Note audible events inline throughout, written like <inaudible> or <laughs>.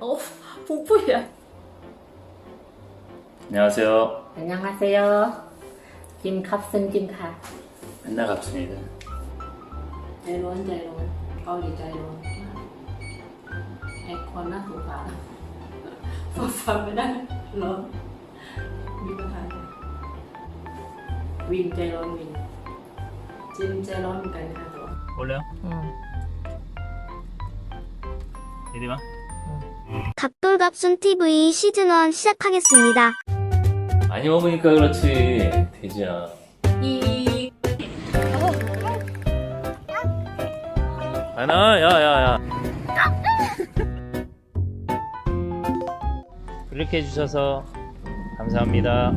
어, 복부 야. 안녕하세 요. 안녕하세 요. 김갑순 김 카. 맨날 갑순이 다. 자이론 자이론 가오리 자이 론. 에어컨 나 소 파. 소파 맨날 론. 미카 카. 윈 자이론 윈. 찜 자이론 간카 도. 올래 요? 응. 이리 와. 각돌갑순 TV 시즌 1 시작하겠습니다. 많이 먹으니까 그렇지, 돼지야. อี 하나, 야, 야, 야. 그렇게 해주셔서 감사합니다.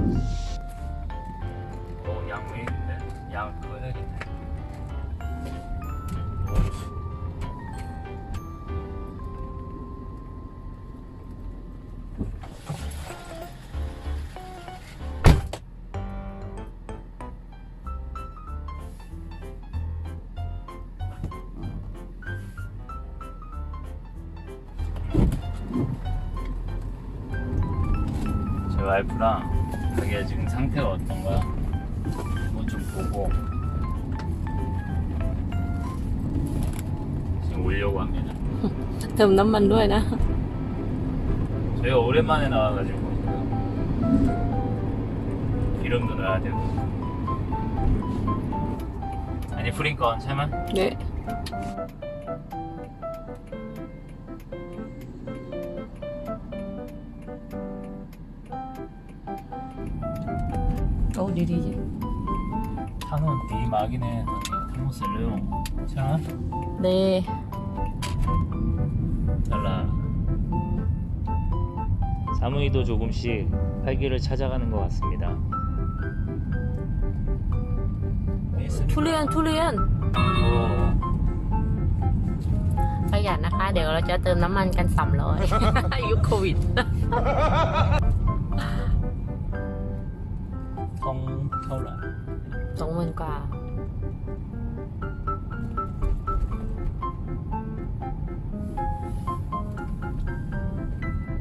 와이프랑 자기가 지금 상태가 어떤가 한번 좀 보고 지금 오려고 합니다. <laughs> เติมน้ำมันด้วยนะ 저희가 오랜만에 나와가지고 기름도 넣어야 되고 아니 프링건 차만 เนี่ย โอ้ดีดีดี 타는 네 막이네 타는 셀래요 차 เด 달라 사무이도 조금씩 활기를 찾아가는 것 같습니다 ทุเรียนทุเรียน 오, ประหยัดนะคะ เดี๋ยวเราจะเติมน้ำมันกันสามร้อย ยุคโควิด เท่าไหร่สองหมื่นกว่า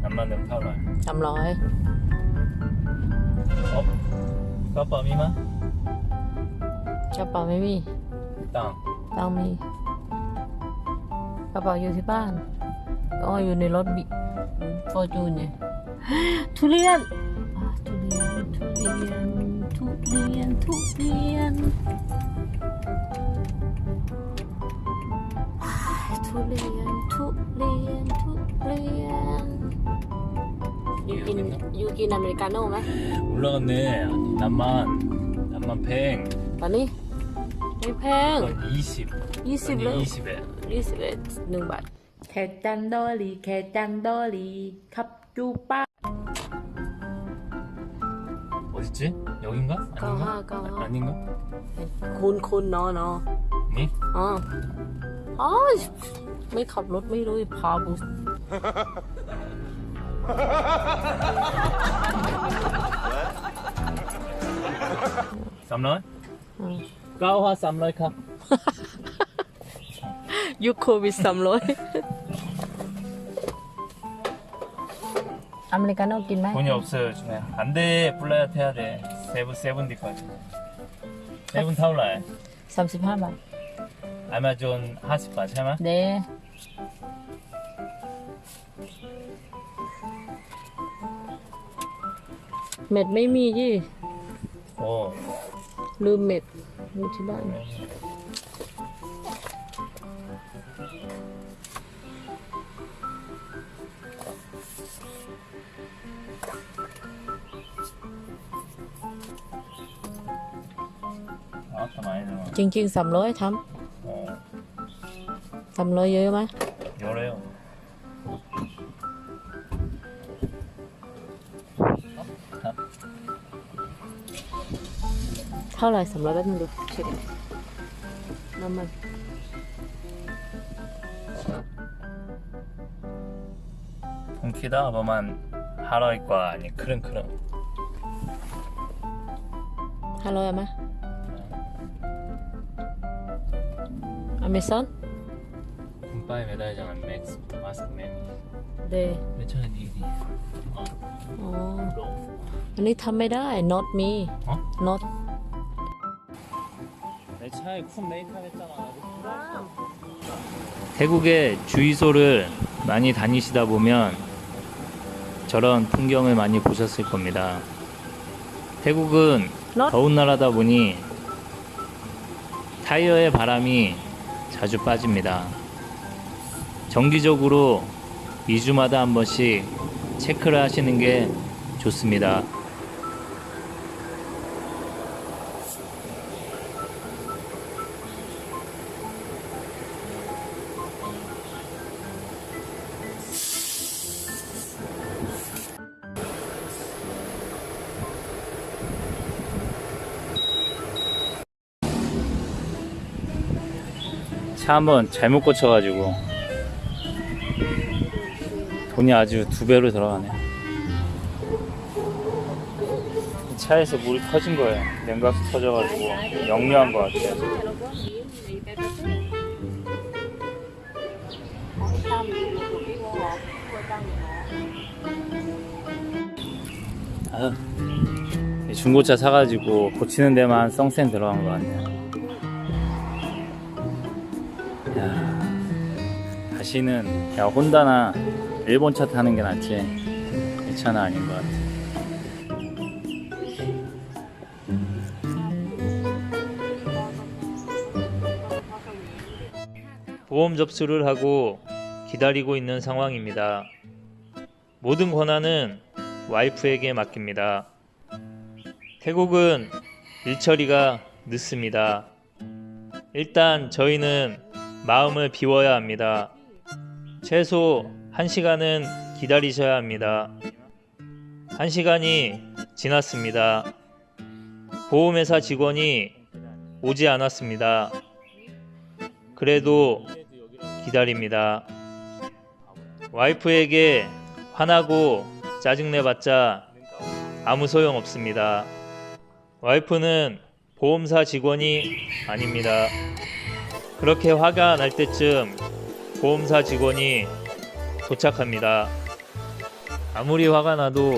น้ำมันเดิมเท่าไหร่สามร้อยกระเป๋ามีไหมกระเป๋าไม่มีตังตังมีกระเป๋าอยู่ที่บ้านอ๋ออยู่ในรถฟอร์จูนเนี่ย ทุเรียน ทุเรียนอ่าทุเรียน ทุเรียน ทุเรียนยูกินยูกินอเมริกาโน่ไหม 올라갔네 남만 남만 팽 ตอนนี้ ไม่แพง 이건 20 ยี่สิบเลย 아니 20에 ยี่สิบเอ็ดหนึ่งบาทแค่จังดอลีแค่จังดอลีขับจูป้า 어딨지? 여긴가? 까하, 아닌가? 까하. 아, 아닌가? คุณคุณเนาะเนาะ 니? อ๋ออ๋อไม่ขับรถไม่รู้พาบุส 쌈런? อืม 까오화 쌈런 카 ยุคโควิดสามร้อย อเมริกาโน่กินไหม 돈이 없어요 요즘에 안돼 플라이트 해야 돼 세븐 세븐디까지 세븐 타올라에 สามสิบห้าบาท 아마존 하스파 차마 เดเม็ดไม่มียี่ 오 ลืมเม็ดอยู่ที่บ้าน 아 จริงๆสามร้อยทำสามร้อยเยอะไหมเยอะเลยเท่าไหร่สามร้อยแป๊บนึงดูเฉยคน้ำมันผมคิดว่าประมาณห้าร้อยกว่านี่ครึ่งครึ่งห้าร้อยไหม อเมซอน 동키 Goodbye 매달잖아 Max Mask Man เด ไม่ใช่ดีดี อ๋อ อันนี้ทำไม่ได้ not me อ๋อ not 내 차에 쿤 메이크업 했잖아 태국의 주유소를 많이 다니시다 보면 저런 풍경을 많이 보셨을 겁니다. 태국은 너- 더운 나라다 보니 타이어에 바람이 자주 빠집니다. 정기적으로 2주마다 한 번씩 체크를 하시는 게 좋습니다. 차 한번 잘못 고쳐가지고 돈이 아주 두 배로 들어가네. 차에서 물이 터진 거예요. 냉각수 터져가지고 역류한 것 같아요. 이 중고차 사가지고 고치는 데만 썽센 들어간 것 같네요. 야, 다시는 야 혼다나 일본 차 타는 게 낫지 이 차는 아닌 것 같아. 보험 접수를 하고 기다리고 있는 상황입니다. 모든 권한은 와이프에게 맡깁니다. 태국은 일처리가 늦습니다. 일단 저희는 마음을 비워야 합니다. 최소 1시간은 기다리셔야 합니다. 1시간이 지났습니다. 보험회사 직원이 오지 않았습니다. 그래도 기다립니다. 와이프에게 화나고 짜증내봤자 아무 소용 없습니다. 와이프는 보험사 직원이 아닙니다. 그렇게 화가 날 때쯤 보험사 직원이 도착합니다. 아무리 화가 나도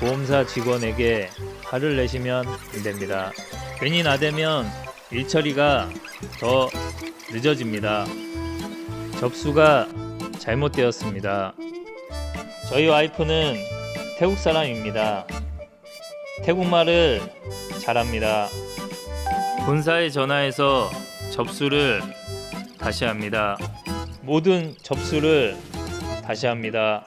보험사 직원에게 화를 내시면 안 됩니다. 괜히 나대면 일 처리가 더 늦어집니다. 접수가 잘못되었습니다. 저희 와이프는 태국 사람입니다. 태국말을 잘합니다. 본사에 전화해서 접수를 다시 합니다. 모든 접수를 다시 합니다.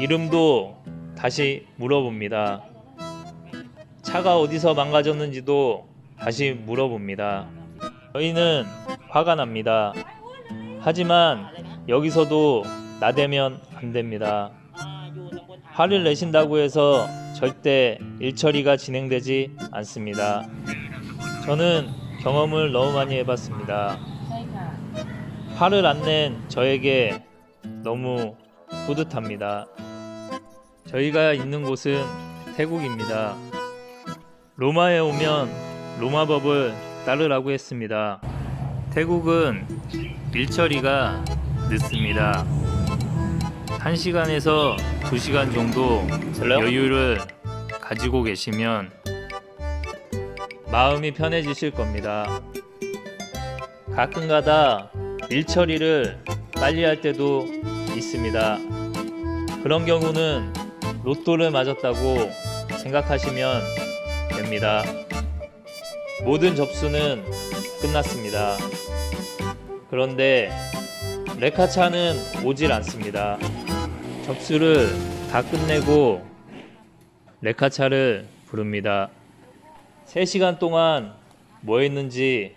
이름도 다시 물어봅니다. 차가 어디서 망가졌는지도 다시 물어봅니다. 저희는 화가 납니다. 하지만 여기서도 나대면 안 됩니다. 화를 내신다고 해서 절대 일처리가 진행되지 않습니다. 저는 경험을 너무 많이 해봤습니다. 화를 안 낸 저에게 너무 뿌듯합니다. 저희가 있는 곳은 태국입니다. 로마에 오면 로마 법을 따르라고 했습니다. 태국은 일처리가 늦습니다. 1시간에서 2시간 정도 여유를 가지고 계시면 마음이 편해지실 겁니다. 가끔가다 일 처리를 빨리 할 때도 있습니다. 그런 경우는 로또를 맞았다고 생각하시면 됩니다. 모든 접수는 끝났습니다. 그런데 레카차는 오질 않습니다. 접수를 다 끝내고 레카차를 부릅니다. 3시간 동안 뭐 했는지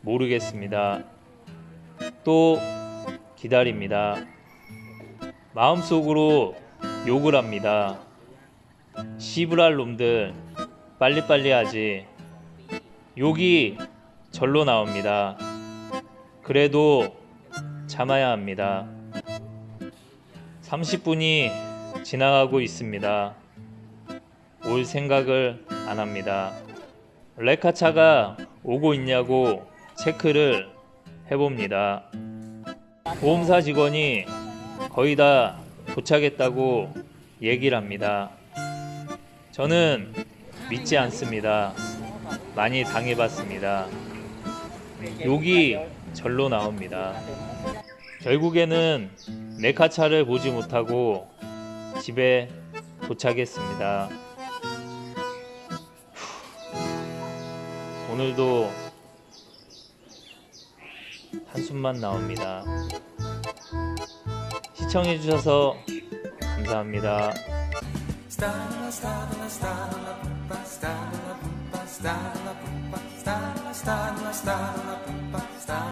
모르겠습니다. 또 기다립니다. 마음속으로 욕을 합니다. 시브랄 놈들 빨리빨리 하지. 욕이 절로 나옵니다. 그래도 참아야 합니다. 30분이 지나가고 있습니다. 올 생각을 안 합니다. 레카차가 오고 있냐고 체크를 해봅니다. 보험사 직원이 거의 다 도착했다고 얘기를 합니다. 저는 믿지 않습니다. 많이 당해봤습니다. 욕이 절로 나옵니다. 결국에는 메카차를 보지 못하고 집에 도착했습니다. 후, 오늘도 한숨만 나옵니다. 시청해주셔서 감사합니다.